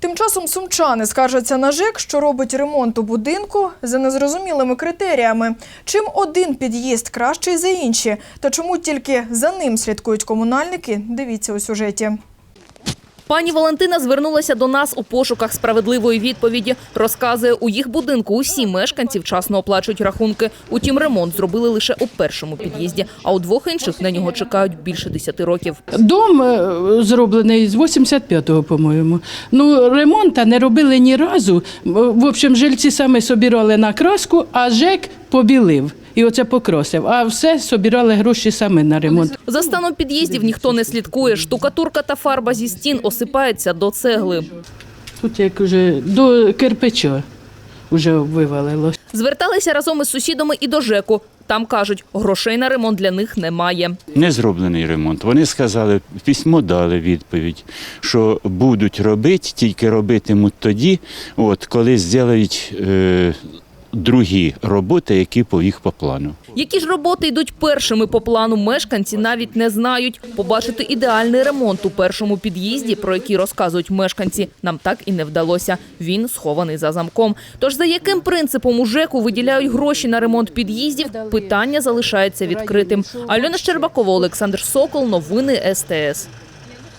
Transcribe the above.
Тим часом сумчани скаржаться на ЖЕК, що робить ремонт у будинку за незрозумілими критеріями. Чим один під'їзд кращий за інші, та чому тільки за ним слідкують комунальники, дивіться у сюжеті. Пані Валентина звернулася до нас у пошуках справедливої відповіді. Розказує, у їх будинку усі мешканці вчасно оплачують рахунки. Утім, ремонт зробили лише у першому під'їзді, а у двох інших на нього чекають більше 10 років. Дом е, зроблений з 85-го, по-моєму. Ну, ремонту не робили ні разу. В общем, жильці саме собирали на краску, а ЖЕК побілив. І оце покрасив. А все собирали гроші саме на ремонт. За станом під'їздів ніхто не слідкує. Штукатурка та фарба зі стін осипається до цегли. Тут як уже до кирпича вже вивалило. Зверталися разом із сусідами і до ЖЕКу. Там кажуть, грошей на ремонт для них немає. Не зроблений ремонт. Вони сказали, письмо дали відповідь, що будуть робити, тільки робитимуть тоді, от, коли зроблять е, другі роботи, які по їх по плану. Які ж роботи йдуть першими по плану, мешканці навіть не знають. Побачити ідеальний ремонт у першому під'їзді, про який розказують мешканці, нам так і не вдалося. Він схований за замком. Тож за яким принципом у ЖЕКу виділяють гроші на ремонт під'їздів, питання залишається відкритим. Альона Щербакова, Олександр Сокол, новини СТС.